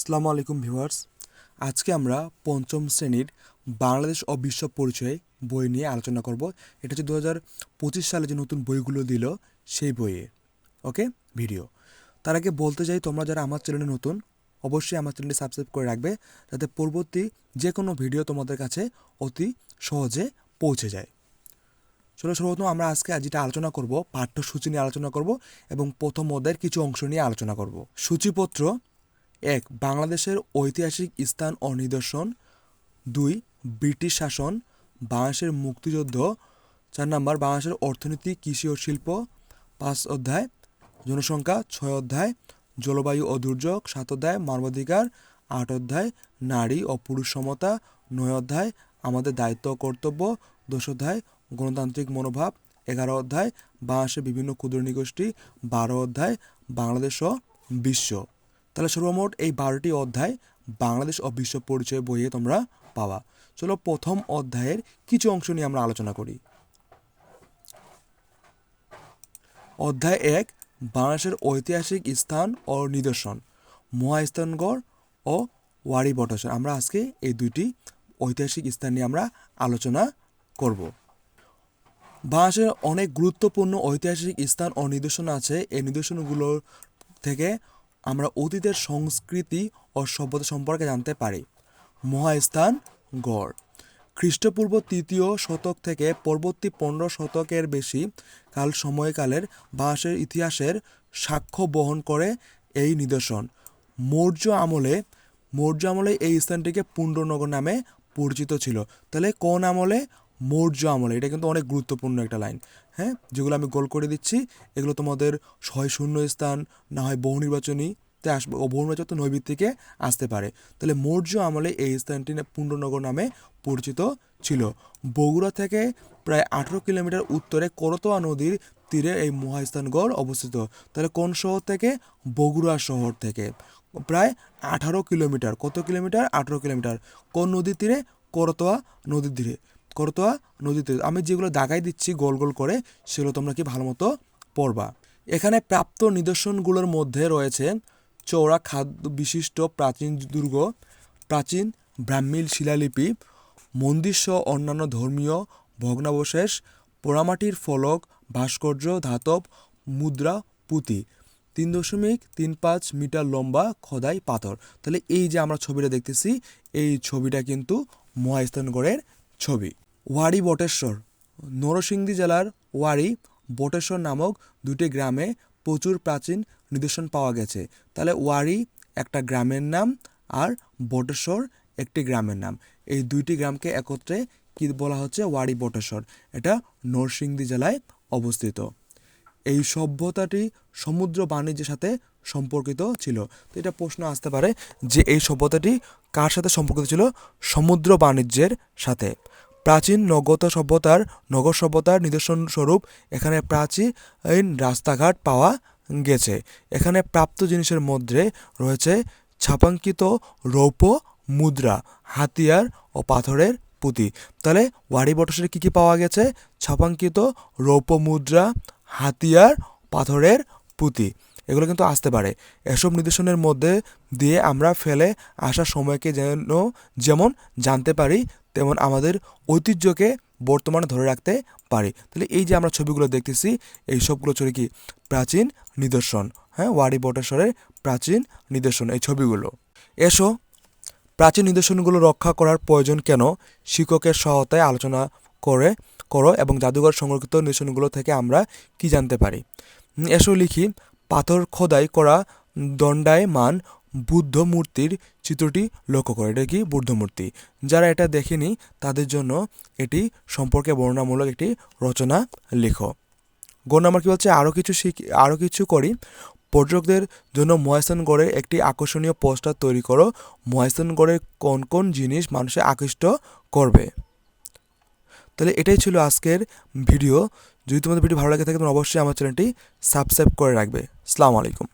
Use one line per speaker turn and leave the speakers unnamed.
আসসালামু আলাইকুম ভিউয়ার্স। আজকে আমরা পঞ্চম শ্রেণির বাংলাদেশ ও বিশ্ব পরিচয় বই নিয়ে আলোচনা করব। এটা হচ্ছে দু হাজার পঁচিশ সালে যে নতুন বইগুলো দিল সেই বইয়ে। ওকে? ভিডিও। তার আগে বলতে চাই, তোমরা যারা আমার চ্যানেলে নতুন, অবশ্যই আমার চ্যানেলটি সাবস্ক্রাইব করে রাখবে যাতে পরবর্তী যে কোনো ভিডিও তোমাদের কাছে অতি সহজে পৌঁছে যায়। চলো সর্বপ্রথম আমরা আজকে যেটা আলোচনা করব, পাঠ্যসূচি নিয়ে আলোচনা করব এবং প্রথম অধ্যায়ের কিছু অংশ নিয়ে আলোচনা করব। সূচিপত্র এক, বাংলাদেশের ঐতিহাসিক স্থান ও নিদর্শন। দুই, ব্রিটিশ শাসন, বাংলাদেশের মুক্তিযুদ্ধ। চার নম্বর, বাংলাদেশের অর্থনীতি, কৃষি ও শিল্প। পাঁচ অধ্যায়, জনসংখ্যা। ছয় অধ্যায়, জলবায়ু ও দুর্যোগ। সাত অধ্যায়, মানবাধিকার। আট অধ্যায়, নারী ও পুরুষ সমতা। নয় অধ্যায়, আমাদের দায়িত্ব ও কর্তব্য। দশ অধ্যায়, গণতান্ত্রিক মনোভাব। এগারো অধ্যায়, বাংলাদেশের বিভিন্ন ক্ষুদ্র নিগোষ্ঠী। বারো অধ্যায়, বাংলাদেশ ও বিশ্ব। তাহলে সর্বমোট এই বারোটি অধ্যায় বাংলাদেশ ও বিশ্ব পরিচয় বইয়ে তোমরা পাওয়া চলো প্রথম অধ্যায়ের কিছু অংশ নিয়ে আমরা আলোচনা করি। অধ্যায় এক, বাংলাদেশের ঐতিহাসিক স্থান ও নিদর্শন, মহাস্থানগড় ও ওয়ারি বটেশ্বর আমরা আজকে এই দুইটি ঐতিহাসিক স্থান নিয়ে আমরা আলোচনা করব। বাংলাদেশের অনেক গুরুত্বপূর্ণ ঐতিহাসিক স্থান ও নিদর্শন আছে। এই নিদর্শনগুলোর থেকে আমরা অতীতের সংস্কৃতি ও সভ্যতা সম্পর্কে জানতে পারি। মহাস্থান, গড়। খ্রিস্টপূর্ব তৃতীয় শতক থেকে পরবর্তী পনেরো শতকের বেশি কাল সময়কালের বাঁশের ইতিহাসের সাক্ষ্য বহন করে এই নিদর্শন। মৌর্য আমলে মৌর্য আমলে এই স্থানটিকে পুণ্ডনগর নামে পরিচিত ছিল। তাহলে কোন আমলে? মৌর্য আমলে। এটা কিন্তু অনেক গুরুত্বপূর্ণ একটা লাইন। হ্যাঁ যেগুলো আমি গোল করে দিচ্ছি, এগুলো তোমাদের ছয় শূন্য স্থান, না হয় বহু নির্বাচনীতে আসবে ও বহু নির্বাচন নৈবিত্তিকে আসতে পারে। তাহলে মৌর্য আমলে এই স্থানটি পুণ্ডনগর নামে পরিচিত ছিল। বগুড়া থেকে প্রায় আঠেরো কিলোমিটার উত্তরে করতোয়া নদীর তীরে এই মহাস্থানগড় অবস্থিত। তাহলে কোন শহর থেকে? বগুড়া শহর থেকে। প্রায় আঠারো কিলোমিটার, কত কিলোমিটার? আঠারো কিলোমিটার। কোন নদীর তীরে? করতোয়া নদীর তীরে। করতোয়া নদীতে। আমি যেগুলো দাগাই দিচ্ছি, গোল গোল করে, সেগুলো তোমরা কি ভালো মতো পড়বা। এখানে প্রাপ্ত নিদর্শনগুলোর মধ্যে রয়েছে চৌড়া খাদ্য বিশিষ্ট প্রাচীন দুর্গ, প্রাচীন ব্রাহ্মীল শিলালিপি, মন্দিরসহ অন্যান্য ধর্মীয় ভগ্নাবশেষ, পোড়ামাটির ফলক, ভাস্কর্য, ধাতব, মুদ্রা, পুঁতি। তিন দশমিক তিন পাঁচ মিটার লম্বা খোদাই পাথর। তাহলে এই যে আমরা ছবিটা দেখতেছি, এই ছবিটা কিন্তু মহাস্থানগড়ের ছবি। ওয়ারি বটেশ্বর। নরসিংদী জেলার ওয়ারি বটেশ্বর নামক দুটি গ্রামে প্রচুর প্রাচীন নিদর্শন পাওয়া গেছে। তাহলে ওয়ারি একটা গ্রামের নাম আর বটেশ্বর একটি গ্রামের নাম। এই দুইটি গ্রামকে একত্রে কি বলা হচ্ছে? ওয়ারি বটেশ্বর। এটা নরসিংদী জেলায় অবস্থিত। এই সভ্যতাটি সমুদ্র বাণিজ্যের সাথে সম্পর্কিত ছিল। তো এটা প্রশ্ন আসতে পারে যে এই সভ্যতাটি কার সাথে সম্পর্কিত ছিল? সমুদ্র বাণিজ্যের সাথে। প্রাচীন নগত সভ্যতার নগর সভ্যতার নিদর্শন স্বরূপ এখানে প্রাচীন রাস্তাঘাট পাওয়া গেছে। এখানে প্রাপ্ত জিনিসের মধ্যে রয়েছে ছাপাঙ্কিত রৌপ্য মুদ্রা, হাতিয়ার ও পাথরের পুঁতি। তাহলে ওয়ারি বটসের কী কী পাওয়া গেছে? ছাপাঙ্কিত রৌপ্য মুদ্রা, হাতিয়ার, পাথরের পুঁতি। এগুলো কিন্তু আসতে পারে। এসব নিদর্শনের মধ্যে দিয়ে আমরা ফেলে আসা সময়কে যেন, যেমন জানতে পারি তেমন আমাদের ঐতিহ্যকে বর্তমানে ধরে রাখতে পারি। তাহলে এই যে আমরা ছবিগুলো দেখতেছি, এই সবগুলো ছবি কি? প্রাচীন নিদর্শন। হ্যাঁ ওয়ারি বটেশ্বরের প্রাচীন নিদর্শন, এই ছবিগুলো। এসো, প্রাচীন নিদর্শনগুলো রক্ষা করার প্রয়োজন কেন? শিক্ষকের সহায়তায় আলোচনা করে, করো এবং জাদুঘর সংরক্ষিত নিদর্শনগুলো থেকে আমরা কি জানতে পারি? এসো লিখি, পাথর খোদাই করা দণ্ডায়মান বুদ্ধ মূর্তির চিত্রটি লক্ষ্য করে। এটা কি বুদ্ধ মূর্তি যারা এটা দেখেনি, তাদের জন্য এটি সম্পর্কে বর্ণনামূলক একটি রচনা, লেখো। গণ নাম্বার কী বলছে? আরও কিছু শিখি আরও কিছু করি। পর্যটকদের জন্য মহেস্থানগড়ের একটি আকর্ষণীয় পোস্টার তৈরি করো। মহেস্থানগড়ের কোন কোন জিনিস মানুষে আকৃষ্ট করবে? তাহলে এটাই ছিল আজকের ভিডিও। যদি তোমাদের ভিডিও ভালো লাগে থাকে তোমরা অবশ্যই আমার চ্যানেলটি সাবস্ক্রাইব করে রাখবে। আসসালামু আলাইকুম।